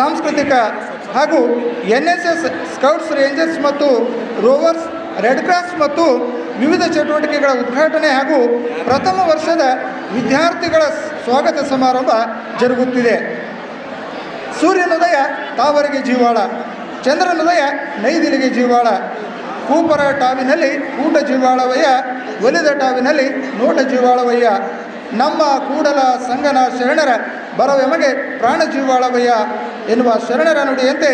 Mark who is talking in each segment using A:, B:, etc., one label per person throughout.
A: ಸಾಂಸ್ಕೃತಿಕ ಹಾಗೂ N S S scouts, rangers ಮತ್ತು ರೋವರ್ಸ್, ರೆಡ್ ಕ್ರಾಸ್ ಮತ್ತು ವಿವಿಧ ಚಟುವಟಿಕೆಗಳ ಉದ್ಘಾಟನೆ ಹಾಗೂ ಪ್ರಥಮ ವರ್ಷದ ವಿದ್ಯಾರ್ಥಿಗಳ ಸ್ವಾಗತ ಸಮಾರಂಭ ಜರುಗುತ್ತಿದೆ. ಸೂರ್ಯನೋದಯ ತಾವರೆಗೆ ಜೀವಾಳ, ಚಂದ್ರನೋದಯ ನೈದಿಲಿಗೆ ಜೀವಾಳ, ಕೂಪರ ಟಾವಿನಲ್ಲಿ ಊಟ ಜೀವಾಳವಯ್ಯ, ಒಲಿದ ಟಾವಿನಲ್ಲಿ ನೋಟ ಜೀವಾಳವಯ್ಯ, ನಮ್ಮ ಕೂಡಲ ಸಂಗನ ಶರಣರ ಬರವೆಮಗೆ ಪ್ರಾಣ ಜೀವಾಳವಯ್ಯ ಎನ್ನುವ ಶರಣರ ನುಡಿಯಂತೆ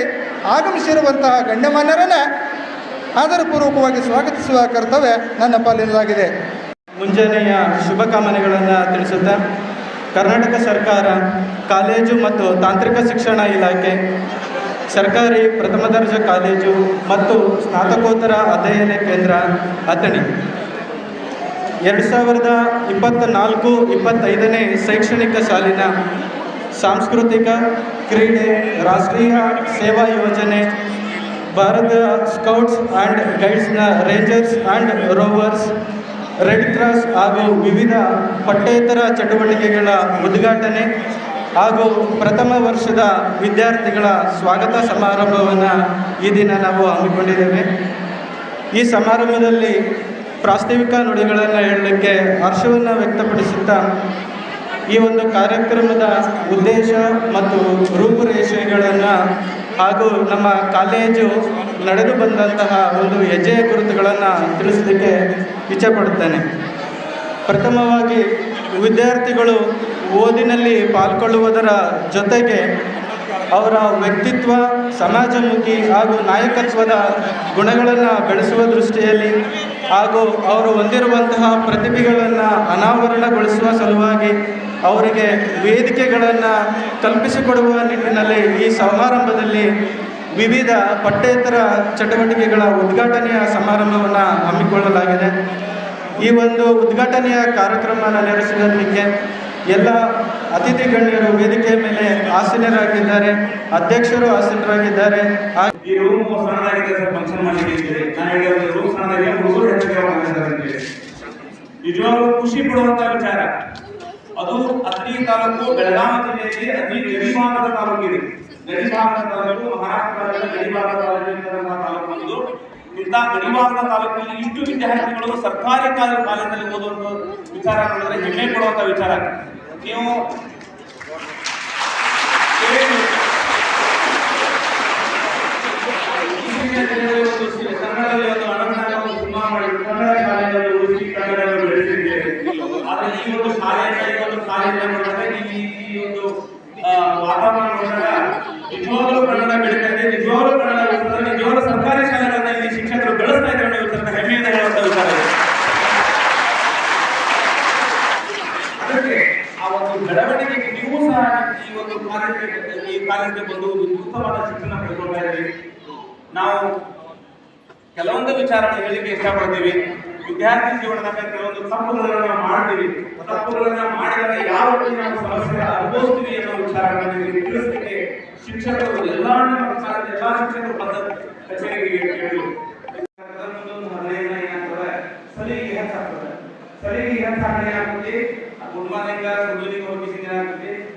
A: ಆಗಮಿಸಿರುವಂತಹ ಗಣ್ಯಮಾನ್ಯರನ್ನು ಆಧಾರಪೂರ್ವಕವಾಗಿ ಸ್ವಾಗತಿಸುವ ಕರ್ತವ್ಯ ನನ್ನ ಪಾಲಿನದಾಗಿದೆ.
B: ಮುಂಜಾನೆಯ ಶುಭಕಾಮನೆಗಳನ್ನು ತಿಳಿಸುತ್ತಾ, ಕರ್ನಾಟಕ ಸರ್ಕಾರ, ಕಾಲೇಜು ಮತ್ತು ತಾಂತ್ರಿಕ ಶಿಕ್ಷಣ ಇಲಾಖೆ, ಸರ್ಕಾರಿ ಪ್ರಥಮ ದರ್ಜೆ ಕಾಲೇಜು ಮತ್ತು ಸ್ನಾತಕೋತ್ತರ ಅಧ್ಯಯನ ಕೇಂದ್ರ ಅಥಣಿ. ಎರಡು ಸಾವಿರದ ಇಪ್ಪತ್ತ ನಾಲ್ಕು ಇಪ್ಪತ್ತೈದನೇ ಶೈಕ್ಷಣಿಕ ಸಾಲಿನ ಸಾಂಸ್ಕೃತಿಕ ಕ್ರೀಡೆ ರಾಷ್ಟ್ರೀಯ ಸೇವಾ ಯೋಜನೆ, Bharat scouts and ಗೈಡ್ಸ್ನ rangers and rovers, red cross ಹಾಗೂ ವಿವಿಧ ಪಠ್ಯೇತರ ಚಟುವಟಿಕೆಗಳ ಉದ್ಘಾಟನೆ ಹಾಗೂ ಪ್ರಥಮ ವರ್ಷದ ವಿದ್ಯಾರ್ಥಿಗಳ ಸ್ವಾಗತ ಸಮಾರಂಭವನ್ನು ಈ ದಿನ ನಾವು ಹಮ್ಮಿಕೊಂಡಿದ್ದೇವೆ. ಈ ಸಮಾರಂಭದಲ್ಲಿ ಪ್ರಾಸ್ತಾವಿಕ ನುಡಿಗಳನ್ನು ಹೇಳಲಿಕ್ಕೆ ಹರ್ಷವನ್ನು ವ್ಯಕ್ತಪಡಿಸುತ್ತಾ ಈ ಒಂದು ಕಾರ್ಯಕ್ರಮದ ಉದ್ದೇಶ ಮತ್ತು ರೂಪುರೇಷೆಗಳನ್ನು ಹಾಗೂ ನಮ್ಮ ಕಾಲೇಜು ನಡೆದು ಬಂದಂತಹ ಒಂದು ಹೆಜ್ಜೆಯ ಗುರುತುಗಳನ್ನು ತಿಳಿಸಲಿಕ್ಕೆ ಇಚ್ಛೆಪಡುತ್ತೇನೆ ಪ್ರಥಮವಾಗಿ ವಿದ್ಯಾರ್ಥಿಗಳು ಓದಿನಲ್ಲಿ ಪಾಲ್ಗೊಳ್ಳುವುದರ ಜೊತೆಗೆ ಅವರ ವ್ಯಕ್ತಿತ್ವ, ಸಮಾಜಮುಖಿ ಹಾಗೂ ನಾಯಕತ್ವದ ಗುಣಗಳನ್ನು ಬೆಳೆಸುವ ದೃಷ್ಟಿಯಲ್ಲಿ ಹಾಗೂ ಅವರು ಹೊಂದಿರುವಂತಹ ಪ್ರತಿಭೆಗಳನ್ನು ಅನಾವರಣಗೊಳಿಸುವ ಸಲುವಾಗಿ ಅವರಿಗೆ ವೇದಿಕೆಗಳನ್ನು ಕಲ್ಪಿಸಿಕೊಡುವ ನಿಟ್ಟಿನಲ್ಲಿ ಈ ಸಮಾರಂಭದಲ್ಲಿ ವಿವಿಧ ಪಠ್ಯೇತರ ಚಟುವಟಿಕೆಗಳ ಉದ್ಘಾಟನೆಯ ಸಮಾರಂಭವನ್ನು ಹಮ್ಮಿಕೊಳ್ಳಲಾಗಿದೆ. ಈ ಒಂದು ಉದ್ಘಾಟನೆಯ ಕಾರ್ಯಕ್ರಮವನ್ನು ನೆರವೇರಿಸಲಿಕ್ಕೆ ಎಲ್ಲ ಅತಿಥಿ ಗಣ್ಯರು ವೇದಿಕೆಯ ಮೇಲೆ ಆಸೀನರಾಗಿದ್ದಾರೆ, ಅಧ್ಯಕ್ಷರು ಆಸೀನರಾಗಿದ್ದಾರೆ.
C: ಖುಷಿ ಪಡುವಂತ ವಿಚಾರ. ಅದು ಅತ್ರಿ ತಾಲೂಕು ಬೆಳಗಾವಿ ಜಿಲ್ಲೆಯಲ್ಲಿ ಅತಿ ಗಡಿಭಾಗದ ತಾಲೂಕು ಇದೆ ಗಡಿಭಾಗದ ತಾಲೂಕು ಮಹಾರಾಷ್ಟ್ರದ ಗಡಿ ಗಡಿಭಾಗದ ತಾಲೂಕು ಬಂದು ಇಂಥ ಗಡಿಭಾಗದ ತಾಲೂಕಿನಲ್ಲಿ ಇಷ್ಟು ವಿದ್ಯಾರ್ಥಿಗಳು ಸರ್ಕಾರಿ ಕಾಲೇಜ್ ಕಾಲೇಜಲ್ಲಿ ಓದುವಂತ ವಿಚಾರ ನೋಡಿದ್ರೆ ಹೆಮ್ಮೆ ಪಡುವಂತ ವಿಚಾರ. ನೀವು ಸಿ- ಕನ್ನಡದಲ್ಲಿ ಒಂದು ಅನುದಾನ ಒಂದು ಸಿನಿಮಾ ಮಾಡಿ ಕನ್ನಡ ಶಾಲೆಯಲ್ಲಿ ಉಳಿಸಿ ಕನ್ನಡವನ್ನು ಬೆಳೆಸಿದ್ದೇವೆ ಆದ್ರೆ ಈ ಒಂದು ಶಾಲೆಯಿಂದ ಈ ಒಂದು ಕಾಲೇಜಿನ ನೋಡಿದ್ರೆ ನೀವು ಈ ಈ ಒಂದು ಆ, ವಾತಾವರಣ ನೋಡಿದಾಗ ನಿಜವಾಗ್ಲೂ ಕನ್ನಡ ಬೆಳೀತಾ ಇದೆ ನಿಜವಾಗ್ಲೂ ಕನ್ನಡ ಉಳಿಸ್ತದೆ ನಿಜವಾಗ್ಲೂ ಸರ್ಕಾರಿ ಶಾಲೆಗಳನ್ನ ಇಲ್ಲಿ ಶಿಕ್ಷಕರು ಬೆಳೆಸ್ತಾ ಇದ್ದಾರೆ ಅನ್ನೋ ವಿಚಾರದ ಹೆಮ್ಮೆಯಿಂದ ಹೇಳುವಂತ ವಿಚಾರ ಇದೆ ಅದಕ್ಕೆ ಆ ಒಂದು ಬೆಳವಣಿಗೆಗೆ ನೀವು ಸಹ ಈ ಒಂದು ಕಾಲೇಜಿಗೆ ಈ ಕಾಲೇಜಿಗೆ ಬಂದು ಒಂದು ಉತ್ತಮವಾದ ಶಿಕ್ಷಣ ಪಡ್ಕೊಳ್ತಾ ಇದ್ದೀವಿ ನಾವು ಕೆಲವೊಂದು ಹೇಳಲಿಕ್ಕೆ ಇಷ್ಟಪಡ್ತೀವಿ. ವಿದ್ಯಾರ್ಥಿ ಜೀವನದಾಗ ಕೆಲವೊಂದು ತಪ್ಪುಗಳನ್ನು ಮಾಡ್ತೀವಿ. ತಪ್ಪುಗಳನ್ನು ಮಾಡಿದಾಗ ಯಾವ ರೀತಿ ನಾವು ಸಮಸ್ಯೆ ಅನುಭವಿಸ್ತೀವಿ ಅನ್ನೋ ವಿಚಾರಗಳನ್ನ ನಿಮಗೆ ತಿಳಿಸ್ಲಿಕ್ಕೆ ಶಿಕ್ಷಕರು ಎಲ್ಲ ಎಲ್ಲ ಶಿಕ್ಷಕರು ಬಂದ ಕಚೇರಿಗೆ ಕೇಳಿ ಅದನ್ನೊಂದು ಹದಿನೈದು ಏನಾಗ್ತದೆ ಸಲಿಗೆ ಹೆಚ್ಚಾಗ್ತದೆ ಸಲಿಗೆ ಹೆಚ್ಚಾಗಣೆ ಏನಾಗ್ತದೆ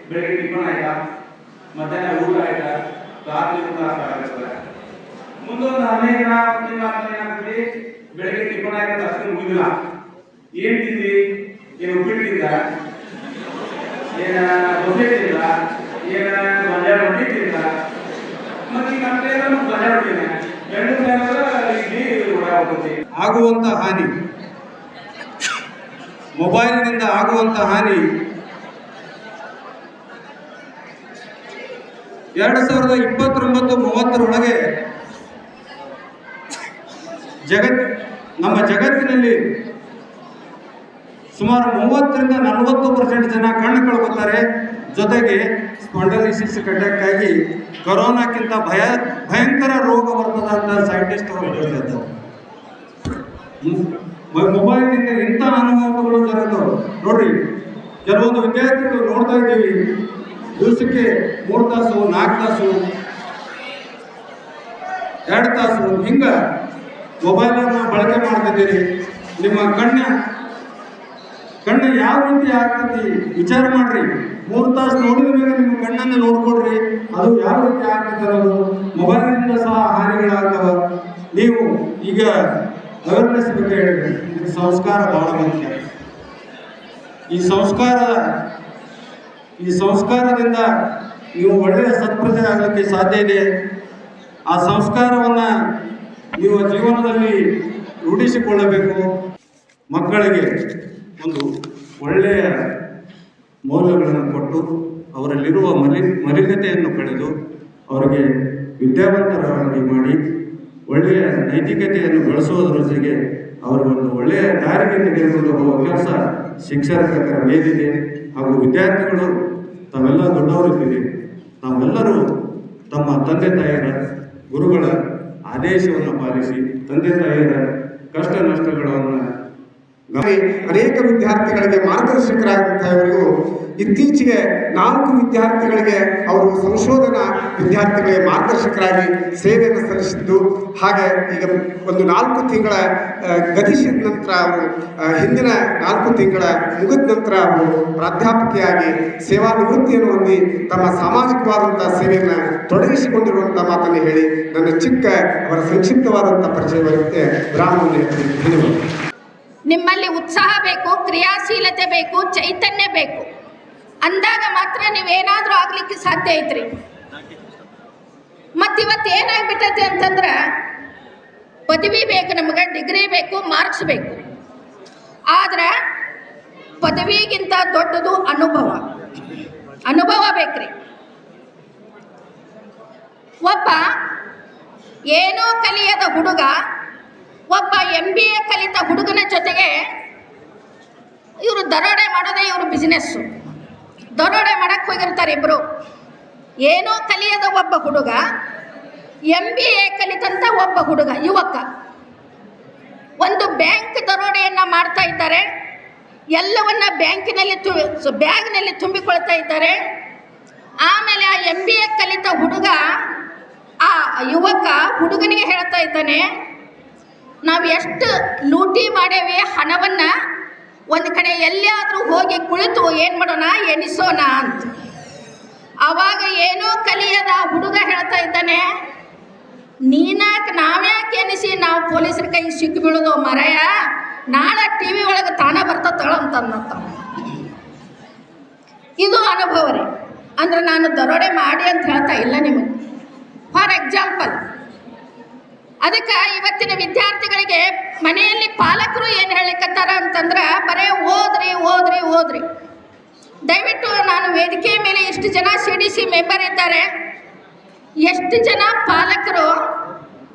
C: ಬೆಳಿಗ್ಗೆ ಟಿಫನ್ ಆಯ್ತಾ? ಮಧ್ಯಾಹ್ನ ಊಟ ಆಯ್ತಾ? ರಾತ್ರಿ ಊಟ ಆಗ್ತದೆ ಮುಂದೊಂದು ಹದಿನೈದು ದಿನ ಏನಾಗ್ತದೆ ಬೆಳಗ್ಗೆ ಟಿಫನ್ ಅಷ್ಟು ಮುಗಿದಿಲ್ಲ ಏನ್ ಏನು ಉಪ್ಪಿಟ್ಟು ತಿಂದ ಏನ ಏನ
D: ಆಗುವಂತ ಹಾನಿ. ಮೊಬೈಲ್ನಿಂದ ಆಗುವಂತ ಹಾನಿ. ಎರಡು ಸಾವಿರದ ಇಪ್ಪತ್ತೊಂಬತ್ತು, ಮೂವತ್ತರೊಳಗೆ ಜಗತ್, ನಮ್ಮ ಜಗತ್ತಿನಲ್ಲಿ ಸುಮಾರು ಮೂವತ್ತರಿಂದ ನಲವತ್ತು ಪರ್ಸೆಂಟ್ ಜನ ಕಣ್ಣು ಕಳ್ಕೊತಾರೆ. ಜೊತೆಗೆ ಸ್ಪಾಂಡಲಿಸಿಸ್ ಅಟ್ಯಾಕ್ ಆಗಿ ಕೊರೋನಾಕ್ಕಿಂತ ಭಯ, ಭಯಂಕರ ರೋಗ ಬರ್ತದೆ ಅಂತ ಸೈಂಟಿಸ್ಟ್ ಅವರು ಹೇಳ್ತಾ ಇದ್ದಾರೆ. ಮೊಬೈಲ್ನಿಂದ ಇಂಥ ಅನುಭವಗಳು ಜರೋದು ನೋಡ್ರಿ, ಕೆಲವೊಂದು ವಿದ್ಯಾರ್ಥಿಗಳು ನೋಡ್ತಾ ಇದ್ದೀವಿ. ದಿವಸಕ್ಕೆ ಮೂರು ತಾಸು, ನಾಲ್ಕು ತಾಸು, ಎರಡು ತಾಸು, ಹಿಂಗ ಮೊಬೈಲನ್ನು ಬಳಕೆ ಮಾಡ್ತಿದ್ದೀರಿ. ನಿಮ್ಮ ಕಣ್ಣ, ಕಣ್ಣು ಯಾವ ರೀತಿ ಆಗ್ತೈತಿ ವಿಚಾರ ಮಾಡ್ರಿ. ಮೂರು ತಾಸು ನೋಡಿದ ಮೇಲೆ ನಿಮ್ಮ ಕಣ್ಣನ್ನು ನೋಡ್ಕೊಡ್ರಿ ತರೋದು ಮೊಬೈಲ್ನಿಂದ ಸಹ ಹಾನಿಗಳಾಗ್ತವ. ನೀವು ಈಗ ಅವೇರ್ನೆಸ್ ಬಗ್ಗೆ ಹೇಳಿದ್ರಿ ಸಂಸ್ಕಾರ ಬಹಳ ಮುಖ್ಯ. ಈ ಸಂಸ್ಕಾರ, ಈ ಸಂಸ್ಕಾರದಿಂದ ನೀವು ಒಳ್ಳೆಯ ಸತ್ಪ್ರಜೆ ಆಗಲಿಕ್ಕೆ ಸಾಧ್ಯ ಇದೆ. ಆ ಸಂಸ್ಕಾರವನ್ನ ನೀವು ಜೀವನದಲ್ಲಿ ರೂಢಿಸಿಕೊಳ್ಳಬೇಕು. ಮಕ್ಕಳಿಗೆ ಒಂದು ಒಳ್ಳೆಯ ಮೌಲ್ಯಗಳನ್ನು ಕೊಟ್ಟು ಅವರಲ್ಲಿರುವ ಮಲಿ, ಮಲಿನತೆಯನ್ನು ಕಳೆದು ಅವರಿಗೆ ವಿದ್ಯಾವಂತರಾಗಿ ಮಾಡಿ ಒಳ್ಳೆಯ ನೈತಿಕತೆಯನ್ನು ಬೆಳೆಸುವುದರ ಜೊತೆಗೆ ಅವರಿಗೊಂದು ಒಳ್ಳೆಯ ದಾರಿಗೆ ತೆಗೆದುಕೊಂಡು ಹೋಗುವ ಕೆಲಸ ಶಿಕ್ಷಕರ ಮೇಲಿದೆ. ಹಾಗೂ ವಿದ್ಯಾರ್ಥಿಗಳು ತಾವೆಲ್ಲ ದೊಡ್ಡವರಿದ್ದೀರಿ. ನಾವೆಲ್ಲರೂ ತಮ್ಮ ತಂದೆ ತಾಯಿಯರ ಗುರುಗಳ ಆದೇಶವನ್ನು ಪಾಲಿಸಿ ತಂದೆ ತಾಯಿಯರ ಕಷ್ಟ ನಷ್ಟಗಳನ್ನು
E: ಅನೇಕ ವಿದ್ಯಾರ್ಥಿಗಳಿಗೆ ಮಾರ್ಗದರ್ಶಕರಾಗುವಂತಹವರಿಗೂ ಇತ್ತೀಚೆಗೆ ನಾಲ್ಕು ವಿದ್ಯಾರ್ಥಿಗಳಿಗೆ ಅವರು ಸಂಶೋಧನಾ ವಿದ್ಯಾರ್ಥಿಗಳಿಗೆ ಮಾರ್ಗದರ್ಶಕರಾಗಿ ಸೇವೆಯನ್ನು ಸಲ್ಲಿಸಿದ್ದು. ಹಾಗೆ ಈಗ ಒಂದು ನಾಲ್ಕು ತಿಂಗಳ ಗತಿಸಿದ ನಂತರ ಅವರು ಹಿಂದಿನ ನಾಲ್ಕು ತಿಂಗಳ ಮುಗಿದ ನಂತರ ಅವರು ಪ್ರಾಧ್ಯಾಪಕಿಯಾಗಿ ಸೇವಾ ನಿವೃತ್ತಿಯನ್ನು ಹೊಂದಿ ತಮ್ಮ ಸಾಮಾಜಿಕವಾದಂಥ ಸೇವೆಯನ್ನು ತೊಡಗಿಸಿಕೊಂಡಿರುವಂಥ ಮಾತನ್ನು ಹೇಳಿ ನನ್ನ ಚಿಕ್ಕ ಅವರ ಸಂಕ್ಷಿಪ್ತವಾದಂಥ ವಿರಾಮವನ್ನು ಹೇಳ್ತೀನಿ. ಧನ್ಯವಾದ
F: ನಿಮ್ಮಲ್ಲಿ ಉತ್ಸಾಹ ಬೇಕು, ಕ್ರಿಯಾಶೀಲತೆ ಬೇಕು, ಚೈತನ್ಯ ಬೇಕು. ಅಂದಾಗ ಮಾತ್ರ ನೀವೇನಾದರೂ ಆಗ್ಲಿಕ್ಕೆ ಸಾಧ್ಯ ಐತ್ರಿ. ಮತ್ತಿವತ್ತು ಏನಾಗ್ಬಿಟ್ಟೈತೆ ಅಂತಂದ್ರೆ, ಪದವಿ ಬೇಕು, ನಮಗೆ ಡಿಗ್ರಿ ಬೇಕು, ಮಾರ್ಕ್ಸ್ ಬೇಕು. ಆದ್ರೆ ಪದವಿಗಿಂತ ದೊಡ್ಡದು ಅನುಭವ. ಅನುಭವ ಬೇಕ್ರಿ. ಒಬ್ಬ ಏನೋ ಕಲಿಯದ ಹುಡುಗ ಒಬ್ಬ ಎಂ ಬಿ ಎ ಕಲಿತ ಹುಡುಗನ ಜೊತೆಗೆ ಇವರು ದರೋಡೆ ಮಾಡೋದೇ ಇವರು ಬಿಸ್ನೆಸ್ಸು ದರೋಡೆ ಮಾಡಕ್ಕೆ ಹೋಗಿರ್ತಾರೆ ಇಬ್ಬರು ಏನೋ ಕಲಿಯದ ಒಬ್ಬ ಹುಡುಗ ಎಂ ಬಿ ಎ ಕಲಿತಂಥ ಒಬ್ಬ ಹುಡುಗ, ಯುವಕ. ಒಂದು ಬ್ಯಾಂಕ್ ದರೋಡೆಯನ್ನು ಮಾಡ್ತಾ ಇದ್ದಾರೆ. ಎಲ್ಲವನ್ನ ಬ್ಯಾಂಕಿನಲ್ಲಿ ತು, ಬ್ಯಾಗ್ನಲ್ಲಿ ತುಂಬಿಕೊಳ್ತಾ ಇದ್ದಾರೆ. ಆಮೇಲೆ ಆ ಎಂ ಬಿ ಎ ಕಲಿತ ಹುಡುಗ, ಆ ಯುವಕ ಹುಡುಗನಿಗೆ ಹೇಳ್ತಾ ಇದ್ದಾನೆ ನಾವು ಎಷ್ಟು ಲೂಟಿ ಮಾಡೇವಿ ಹಣವನ್ನು ಒಂದು ಕಡೆ ಎಲ್ಲಿಯಾದರೂ ಹೋಗಿ ಕುಳಿತು ಏನು ಮಾಡೋಣ, ಎಣಿಸೋಣ ಅಂತ. ಅವಾಗ ಏನೋ ಕಲಿಯದ ಹುಡುಗ ಹೇಳ್ತಾ ಇದ್ದಾನೆ, ನೀನಾಕೆ ನಾವ್ಯಾಕೆ ಎನಿಸಿ ನಾವು ಪೊಲೀಸರ ಕೈ ಸಿಕ್ಕಿ ಬೀಳೋದು ಮರಯ, ನಾಳೆ ಟಿ ವಿ ಒಳಗೆ ತಾನೇ ಬರ್ತದಳ ಅಂತಂದಂತ ಇದು ಅನುಭವ ರೀ. ಅಂದ್ರೆ ನಾನು ದರೋಡೆ ಮಾಡಿ ಅಂತ ಹೇಳ್ತಾ ಇಲ್ಲ ನಿಮಗೆ. ಫಾರ್ ಎಕ್ಸಾಂಪಲ್ ಅದಕ್ಕೆ ಇವತ್ತಿನ ವಿದ್ಯಾರ್ಥಿಗಳಿಗೆ ಮನೆಯಲ್ಲಿ ಪಾಲಕರು ಏನು ಹೇಳಿಕತ್ತಾರ ಅಂತಂದ್ರೆ, ಬರೇ ಓದ್ರಿ ಓದ್ರಿ ಓದ್ರಿ. ದಯವಿಟ್ಟು ನಾನು ವೇದಿಕೆ ಮೇಲೆ ಎಷ್ಟು ಜನ ಸಿ ಡಿ ಸಿ ಮೆಂಬರ್ ಇದ್ದಾರೆ. ಎಷ್ಟು ಜನ ಪಾಲಕರು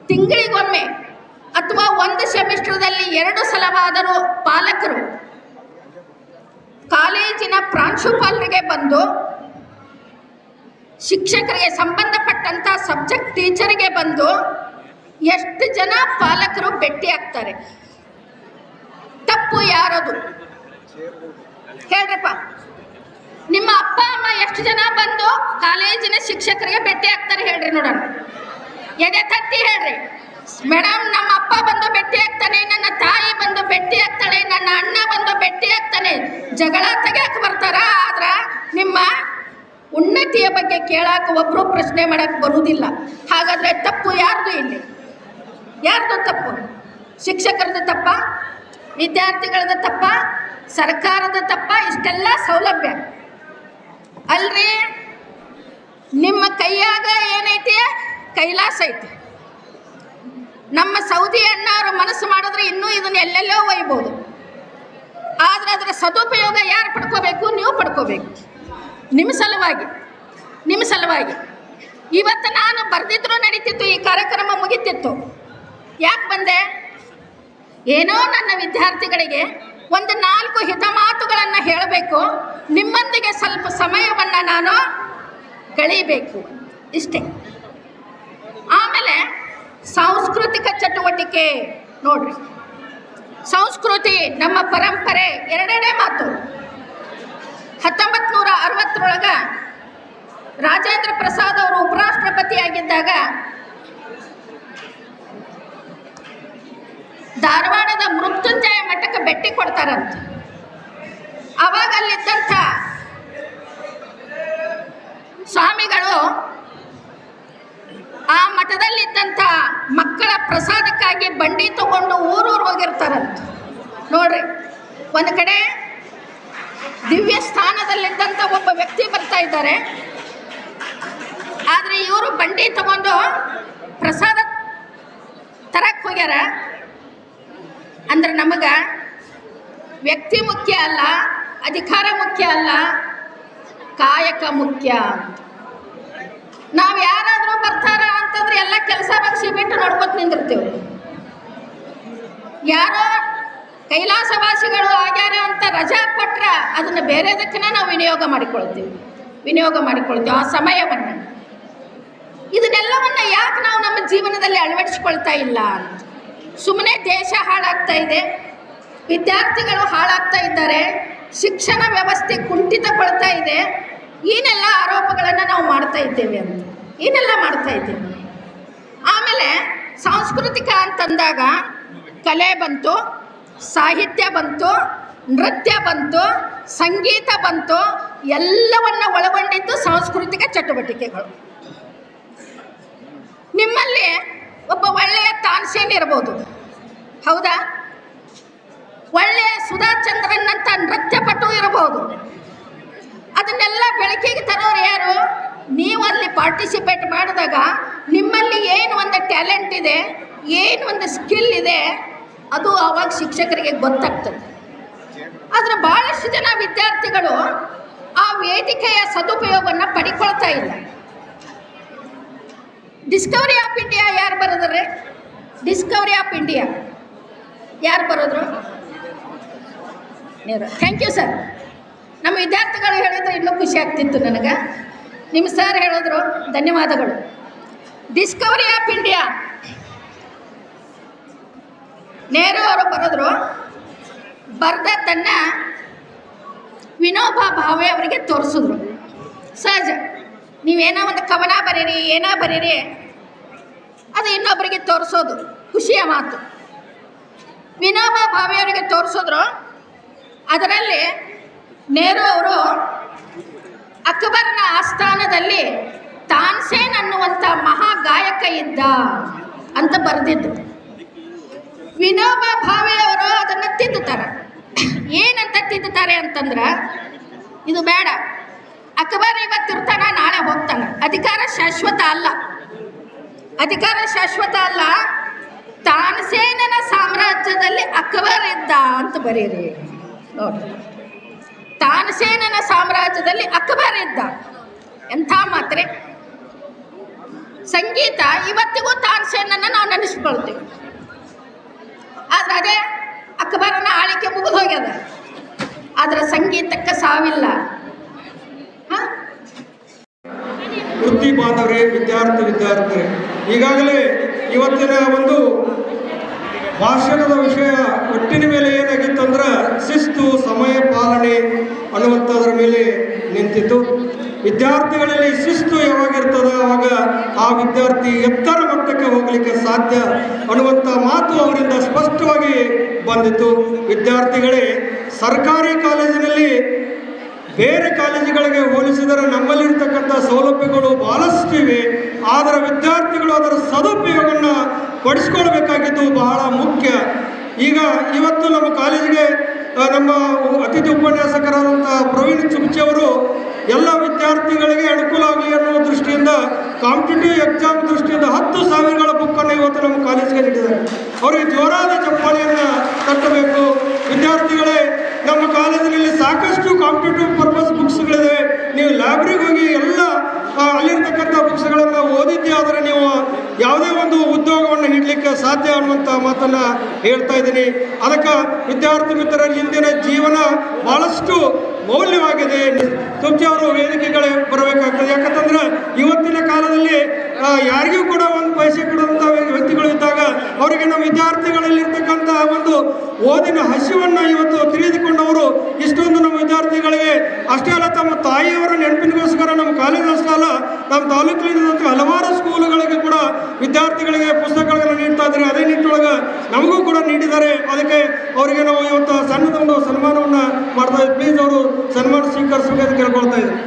F: ತಿಂಗಳಿಗೊಮ್ಮೆ ಅಥವಾ ಒಂದು ಸೆಮಿಸ್ಟರ್ದಲ್ಲಿ ಎರಡು ಸಲವಾದರೂ ಪಾಲಕರು ಕಾಲೇಜಿನ ಪ್ರಾಂಶುಪಾಲರಿಗೆ ಬಂದು ಶಿಕ್ಷಕರಿಗೆ ಸಂಬಂಧಪಟ್ಟಂಥ ಸಬ್ಜೆಕ್ಟ್ ಟೀಚರಿಗೆ ಬಂದು ಎಷ್ಟು ಜನ ಪಾಲಕರು ಭೇಟಿ ಆಗ್ತಾರೆ? ತಪ್ಪು ಯಾರದು? ಹೇಳ್ರಪ್ಪ. ನಿಮ್ಮ ಅಪ್ಪ, ಅಮ್ಮ ಎಷ್ಟು ಜನ ಬಂದು ಕಾಲೇಜಿನ ಶಿಕ್ಷಕರಿಗೆ ಭೇಟಿ ಆಗ್ತಾರೆ ಹೇಳ್ರಿ ನೋಡೋಣ. ಎದೆ ತಟ್ಟಿ ಹೇಳ್ರಿ. ಮೇಡಮ್ ನಮ್ಮ ಅಪ್ಪ ಬಂದು ಭೇಟಿ ಆಗ್ತಾನೆ, ನನ್ನ ತಾಯಿ ಬಂದು ಭೇಟಿ ಆಗ್ತಾಳೆ, ನನ್ನ ಅಣ್ಣ ಬಂದು ಭೇಟಿ ಆಗ್ತಾನೆ. ಜಗಳ ತೆಗಿಯಕ್ಕೆ ಬರ್ತಾರ, ಆದ್ರ ನಿಮ್ಮ ಉನ್ನತಿಯ ಬಗ್ಗೆ ಕೇಳಾಕ ಒಬ್ರು ಪ್ರಶ್ನೆ ಮಾಡಕ್ ಬರುವುದಿಲ್ಲ ಹಾಗಾದ್ರೆ ತಪ್ಪು ಯಾರ್ದು ಇಲ್ಲಿ? ಯಾರ್ದು ತಪ್ಪು? ಶಿಕ್ಷಕರದ ತಪ್ಪ? ವಿದ್ಯಾರ್ಥಿಗಳದ ತಪ್ಪ? ಸರ್ಕಾರದ ತಪ್ಪ? ಇಷ್ಟೆಲ್ಲ ಸೌಲಭ್ಯ. ಅಲ್ರಿ? ನಿಮ್ಮ ಕೈಯಾಗ ಏನೈತಿ? ಕೈಲಾಸ ಐತಿ. ನಮ್ಮ ಸೌದಿ ಅಣ್ಣವರು ಮನಸ್ಸು ಮಾಡಿದ್ರೆ ಇನ್ನೂ ಇದನ್ನ ಎಲ್ಲೆಲ್ಲೋ ಒಯ್ಬೋದು. ಆದ್ರೆ ಅದರ ಸದುಪಯೋಗ ಯಾರು ಪಡ್ಕೋಬೇಕು? ನೀವು ಪಡ್ಕೋಬೇಕು. ನಿಮ್ಮ ಸಲುವಾಗಿ. ನಿಮ್ಮ ಸಲುವಾಗಿ. ಇವತ್ತು ನಾನು ಬರ್ದಿದ್ರು ನಡೀತಿತ್ತು, ಈ ಕಾರ್ಯಕ್ರಮ ಮುಗಿತಿತ್ತು. ಯಾಕೆ ಬಂದೆ? ಏನೋ ನನ್ನ ವಿದ್ಯಾರ್ಥಿಗಳಿಗೆ ಒಂದು ನಾಲ್ಕು ಹಿತಮಾತುಗಳನ್ನು ಹೇಳಬೇಕು. ನಿಮ್ಮೊಂದಿಗೆ ಸ್ವಲ್ಪ ಸಮಯವನ್ನು ನಾನು ಕಳೀಬೇಕು ಇಷ್ಟೇ. ಆಮೇಲೆ ಸಾಂಸ್ಕೃತಿಕ ಚಟುವಟಿಕೆ ನೋಡ್ರಿ. ಸಂಸ್ಕೃತಿ ನಮ್ಮ ಪರಂಪರೆ ಎರಡನೇ ಮಾತು. ಹತ್ತೊಂಬತ್ತು ನೂರ ಅರವತ್ತರೊಳಗ ರಾಜೇಂದ್ರ ಪ್ರಸಾದ್ ಅವರು ಉಪರಾಷ್ಟ್ರಪತಿಯಾಗಿದ್ದಾಗ ಧಾರವಾಡದ ಮೃತ್ಯುಂಜಯ ಮಠಕ್ಕೆ ಭೇಟಿ ಕೊಡ್ತಾರಂತ. ಅವಾಗ ಅಲ್ಲಿದ್ದಂಥ ಸ್ವಾಮಿಗಳು ಆ ಮಠದಲ್ಲಿದ್ದಂಥ ಮಕ್ಕಳ ಪ್ರಸಾದಕ್ಕಾಗಿ ಬಂಡಿ ತಗೊಂಡು ಊರೂರು ಹೋಗಿರ್ತಾರಂತ. ನೋಡ್ರಿ, ಒಂದು ಕಡೆ ದಿವ್ಯ ಸ್ಥಾನದಲ್ಲಿದ್ದಂಥ ಒಬ್ಬ ವ್ಯಕ್ತಿ ಬರ್ತಾ ಇದ್ದಾರೆ. ಆದರೆ ಇವರು ಬಂಡಿ ತಗೊಂಡು ಪ್ರಸಾದ ತರಕ್ಕೆ ಹೋಗ್ಯಾರ. ಅಂದ್ರೆ ನಮಗೆ ವ್ಯಕ್ತಿ ಮುಖ್ಯ ಅಲ್ಲ, ಅಧಿಕಾರ ಮುಖ್ಯ ಅಲ್ಲ, ಕಾಯಕ ಮುಖ್ಯ ನಾವು ಯಾರಾದರೂ ಬರ್ತಾರ ಅಂತಂದ್ರೆ ಎಲ್ಲ ಕೆಲಸ ಬಗ್ಸಿ ಬಿಟ್ಟು ನೋಡ್ಕೊತ ನಿಂದಿರ್ತೀವಿ. ಯಾರೋ ಕೈಲಾಸವಾಸಿಗಳು ಆಗ್ಯಾರ ಅಂತ ರಜಾ ಕೊಟ್ರ ಅದನ್ನು ಬೇರೆದಕ್ಕನ ನಾವು ವಿನಿಯೋಗ ಮಾಡಿಕೊಳ್ತೀವಿ. ವಿನಿಯೋಗ ಮಾಡಿಕೊಳ್ತೀವಿ, ಆ ಸಮಯವನ್ನು. ಇದನ್ನೆಲ್ಲವನ್ನ ಯಾಕೆ ನಾವು ನಮ್ಮ ಜೀವನದಲ್ಲಿ ಅಳವಡಿಸ್ಕೊಳ್ತಾ ಇಲ್ಲ ಅಂತ. ಸುಮ್ಮನೆ ದೇಶ ಹಾಳಾಗ್ತಾ ಇದೆ. ವಿದ್ಯಾರ್ಥಿಗಳು ಹಾಳಾಗ್ತಾ ಇದ್ದಾರೆ. ಶಿಕ್ಷಣ ವ್ಯವಸ್ಥೆ ಕುಂಠಿತಗೊಳ್ತಾ ಇದೆ. ಏನೆಲ್ಲ ಆರೋಪಗಳನ್ನು ನಾವು ಮಾಡ್ತಾ ಇದ್ದೇವೆ ಅಂತ. ಏನೆಲ್ಲ ಮಾಡ್ತಾ ಇದ್ದೇವೆ. ಆಮೇಲೆ ಸಾಂಸ್ಕೃತಿಕ ಅಂತಂದಾಗ ಕಲೆ ಬಂತು, ಸಾಹಿತ್ಯ ಬಂತು, ನೃತ್ಯ ಬಂತು, ಸಂಗೀತ ಬಂತು, ಎಲ್ಲವನ್ನ ಒಳಗೊಂಡಿದ್ದು ಸಾಂಸ್ಕೃತಿಕ ಚಟುವಟಿಕೆಗಳು. ನಿಮ್ಮಲ್ಲಿ ಒಬ್ಬ ಒಳ್ಳೆಯ ತಾನ್ಸೇನ್ ಇರ್ಬೋದು. ಹೌದಾ? ಒಳ್ಳೆಯ ಸುಧಾಚಂದ್ರನ್ನಂತ ನೃತ್ಯಪಟು ಇರಬಹುದು ಅದನ್ನೆಲ್ಲ ಬೆಳಕಿಗೆ ತರೋರು ಯಾರು? ನೀವು ಅಲ್ಲಿ ಪಾರ್ಟಿಸಿಪೇಟ್ ಮಾಡಿದಾಗ ನಿಮ್ಮಲ್ಲಿ ಏನು ಒಂದು ಟ್ಯಾಲೆಂಟ್ ಇದೆ, ಏನು ಒಂದು ಸ್ಕಿಲ್ ಇದೆ, ಅದು ಆವಾಗ ಶಿಕ್ಷಕರಿಗೆ ಗೊತ್ತಾಗ್ತದೆ. ಆದರೆ ಭಾಳಷ್ಟು ಜನ ವಿದ್ಯಾರ್ಥಿಗಳು ಆ ವೇದಿಕೆಯ ಸದುಪಯೋಗವನ್ನು ಪಡಿಕೊಳ್ತಾ ಇಲ್ಲ. ಡಿಸ್ಕವರಿ ಆಫ್ ಇಂಡಿಯಾ ಯಾರು ಬರೋದ್ರಿ? ಡಿಸ್ಕವರಿ ಆಫ್ ಇಂಡಿಯಾ ಯಾರು ಬರೋದ್ರು? ನೀವು ಥ್ಯಾಂಕ್ ಯು ಸರ್ ನಮ್ಮ ವಿದ್ಯಾರ್ಥಿಗಳು ಹೇಳಿದ್ರೆ ಇನ್ನೂ ಖುಷಿ ಆಗ್ತಿತ್ತು ನನಗೆ. ನಿಮ್ಮ ಸರ್ ಹೇಳಿದ್ರು, ಧನ್ಯವಾದಗಳು. ಡಿಸ್ಕವರಿ ಆಫ್ ಇಂಡಿಯಾ ನೆಹರು ಅವರು ಬರೆದ್ರು ತನ್ನ ವಿನೋಬಾ ಭಾವೆ ಅವರಿಗೆ ತೋರಿಸಿದ್ರು. ಸಹಜ. ನೀವೇನೋ ಒಂದು ಕವನ ಬರೀರಿ, ಏನೋ ಬರೀರಿ. ಅದು ಇನ್ನೊಬ್ಬರಿಗೆ ತೋರಿಸೋದು. ಖುಷಿಯ ಮಾತು. ವಿನೋಬಾ ಭಾವಿಯವರಿಗೆ ತೋರಿಸಿದ್ರು. ಅದರಲ್ಲಿ ನೆಹರು ಅವರು, ಅಕ್ಬರ್ನ ಆಸ್ಥಾನದಲ್ಲಿ ತಾನ್ಸೇನ್ ಅನ್ನುವಂಥ ಮಹಾ ಗಾಯಕ ಇದ್ದ ಅಂತ ಬರೆದಿದ್ದರು ವಿನೋಬ ಭಾವೆಯವರು ಅದನ್ನು ತಿದ್ದುತ್ತಾರೆ. ಏನಂತ ತಿದ್ದುತ್ತಾರೆ ಅಂತಂದ್ರೆ, ಇದು ಬೇಡ. ಅಕ್ಬರ್ ಇವತ್ತಿರ್ತಾನ ನಾಳೆ ಹೋಗ್ತಾನ. ಅಧಿಕಾರ ಶಾಶ್ವತ ಅಲ್ಲ. ಅಧಿಕಾರ ಶಾಶ್ವತ ಅಲ್ಲ. ತಾನ್ಸೇನನ ಸಾಮ್ರಾಜ್ಯದಲ್ಲಿ ಅಕ್ಬರ್ ಇದ್ದ ಅಂತ ಬರೀರಿ. ನೋಡಿ. ತಾನ್ಸೇನನ ಸಾಮ್ರಾಜ್ಯದಲ್ಲಿ ಅಕ್ಬರ್ ಇದ್ದ. ಎಂಥ ಮಾತ್ರೆ? ಸಂಗೀತ, ಇವತ್ತಿಗೂ ತಾನ್ಸೇನನ್ನು ನಾವು ನೆನೆಸ್ಕೊಳ್ತೀವಿ. ಆದ್ರೆ ಅದೇ ಅಕ್ಬರನ ಆಳಿಕೆ ಮುಗಿದೋಗ್ಯದ ಆದ್ರೆ ಸಂಗೀತಕ್ಕೆ ಸಾವಿಲ್ಲ.
D: ವೃತ್ತಿ ಬಾಂಧವರೇ, ವಿದ್ಯಾರ್ಥಿ, ವಿದ್ಯಾರ್ಥಿಗಳೇ. ಈಗಾಗಲೇ ಇವತ್ತಿನ ಒಂದು ಭಾಷಣದ ವಿಷಯ ಒಟ್ಟಿನ ಮೇಲೆ ಏನಾಗಿತ್ತಂದ್ರೆ ಶಿಸ್ತು, ಸಮಯ ಪಾಲನೆ ಅನ್ನುವಂಥದ್ರ ಮೇಲೆ ನಿಂತಿತ್ತು. ವಿದ್ಯಾರ್ಥಿಗಳಲ್ಲಿ ಶಿಸ್ತು ಯಾವಾಗಿರ್ತದ? ಅವಾಗ ಆ ವಿದ್ಯಾರ್ಥಿ ಎತ್ತರ ಮಟ್ಟಕ್ಕೆ ಹೋಗಲಿಕ್ಕೆ ಸಾಧ್ಯ ಅನ್ನುವಂಥ ಮಾತು ಅವರಿಂದ ಸ್ಪಷ್ಟವಾಗಿ ಬಂದಿತ್ತು. ವಿದ್ಯಾರ್ಥಿಗಳೇ, ಸರ್ಕಾರಿ ಕಾಲೇಜಿನಲ್ಲಿ ಬೇರೆ ಕಾಲೇಜುಗಳಿಗೆ ಹೋಲಿಸಿದರೆ ನಮ್ಮಲ್ಲಿರ್ತಕ್ಕಂಥ ಸೌಲಭ್ಯಗಳು ಬಹಳಷ್ಟು ಇವೆ. ಆದರೆ ವಿದ್ಯಾರ್ಥಿಗಳು ಅದರ ಸದುಪಯೋಗವನ್ನು ಪಡಿಸ್ಕೊಳ್ಬೇಕಾಗಿದ್ದು ಬಹಳ ಮುಖ್ಯ. ಈಗ ಇವತ್ತು ನಮ್ಮ ಕಾಲೇಜಿಗೆ ನಮ್ಮ ಅತಿಥಿ ಉಪನ್ಯಾಸಕರಾದಂಥ ಪ್ರವೀಣ್ ಚುಮ್ಚಿ ಅವರು ಎಲ್ಲ ವಿದ್ಯಾರ್ಥಿಗಳಿಗೆ ಅನುಕೂಲ ಆಗಲಿ ಅನ್ನೋ ದೃಷ್ಟಿಯಿಂದ, ಕಾಂಪಿಟೇಟಿವ್ ಎಕ್ಸಾಮ್ ದೃಷ್ಟಿಯಿಂದ ಹತ್ತು ಸಾವಿರಗಳ ಬುಕ್ಕನ್ನು ಇವತ್ತು ನಮ್ಮ ಕಾಲೇಜಿಗೆ ನೀಡಿದ್ದಾರೆ. ಅವರಿಗೆ ಜೋರಾದ ಚಪ್ಪಾಳೆಯನ್ನು ಕಟ್ಟಬೇಕು ವಿದ್ಯಾರ್ಥಿಗಳೇ, ನಮ್ಮ ಕಾಲೇಜಿನಲ್ಲಿ ಸಾಕಷ್ಟು ಕಾಂಪಿಟೇಟಿವ್ ನೀವು ಲೈಬ್ರರಿಗೆ ಹೋಗಿ ಎಲ್ಲ ಅಲ್ಲಿರ್ತಕ್ಕಂಥ ಪುಸ್ತಕಗಳನ್ನು ಓದಿದ್ದೇ ಆದರೆ ನೀವು ಯಾವುದೇ ಒಂದು ಉದ್ಯೋಗವನ್ನು ಹಿಡಲಿಕ್ಕೆ ಸಾಧ್ಯ ಅನ್ನುವಂಥ ಮಾತನ್ನು ಹೇಳ್ತಾ ಇದ್ದೀನಿ. ಅದಕ್ಕೆ ವಿದ್ಯಾರ್ಥಿ ಮಿತ್ರರ, ಇಂದಿನ ಜೀವನ ಭಾಳಷ್ಟು ಮೌಲ್ಯವಾಗಿದೆ. ತುಮ್ಚಿ ಅವರು ವೇದಿಕೆಗಳೇ ಬರಬೇಕಾಗ್ತದೆ. ಯಾಕಂತಂದ್ರೆ ಇವತ್ತಿನ ಕಾಲದಲ್ಲಿ ಯಾರಿಗೂ ಕೂಡ ಒಂದು ಪೈಸೆ ಕೊಡುವಂಥ ವ್ಯಕ್ತಿಗಳು ಇದ್ದಾಗ, ಅವರಿಗೆ ನಮ್ಮ ವಿದ್ಯಾರ್ಥಿಗಳಲ್ಲಿರ್ತಕ್ಕಂಥ ಒಂದು ಓದಿನ ಹಸಿವನ್ನು ಇವತ್ತು ತಿಳಿದುಕೊಂಡವರು ಕಾಲೇಜ್ ಅಷ್ಟೇ ಅಲ್ಲ, ನಮ್ಮ ತಾಲೂಕಿನಲ್ಲಿರುವಂಥ ಹಲವಾರು ಸ್ಕೂಲುಗಳಿಗೆ ಕೂಡ ವಿದ್ಯಾರ್ಥಿಗಳಿಗೆ ಪುಸ್ತಕಗಳನ್ನು ನೀಡ್ತಾ ಇದ್ದಾರೆ. ಅದೇ ನಿಟ್ಟೊಳಗೆ ನಮಗೂ ಕೂಡ ನೀಡಿದ್ದಾರೆ. ಅದಕ್ಕೆ ಅವರಿಗೆ ನಾವು ಇವತ್ತು ಸಣ್ಣದ ಒಂದು ಸನ್ಮಾನವನ್ನು ಮಾಡ್ತಾ ಇದ್ದೀವಿ ಪ್ಲೀಸ್ ಅವರು ಸನ್ಮಾನ ಸ್ವೀಕರಿಸಬೇಕಂತ ಕೇಳ್ಕೊಳ್ತಾ ಇದ್ದಾರೆ.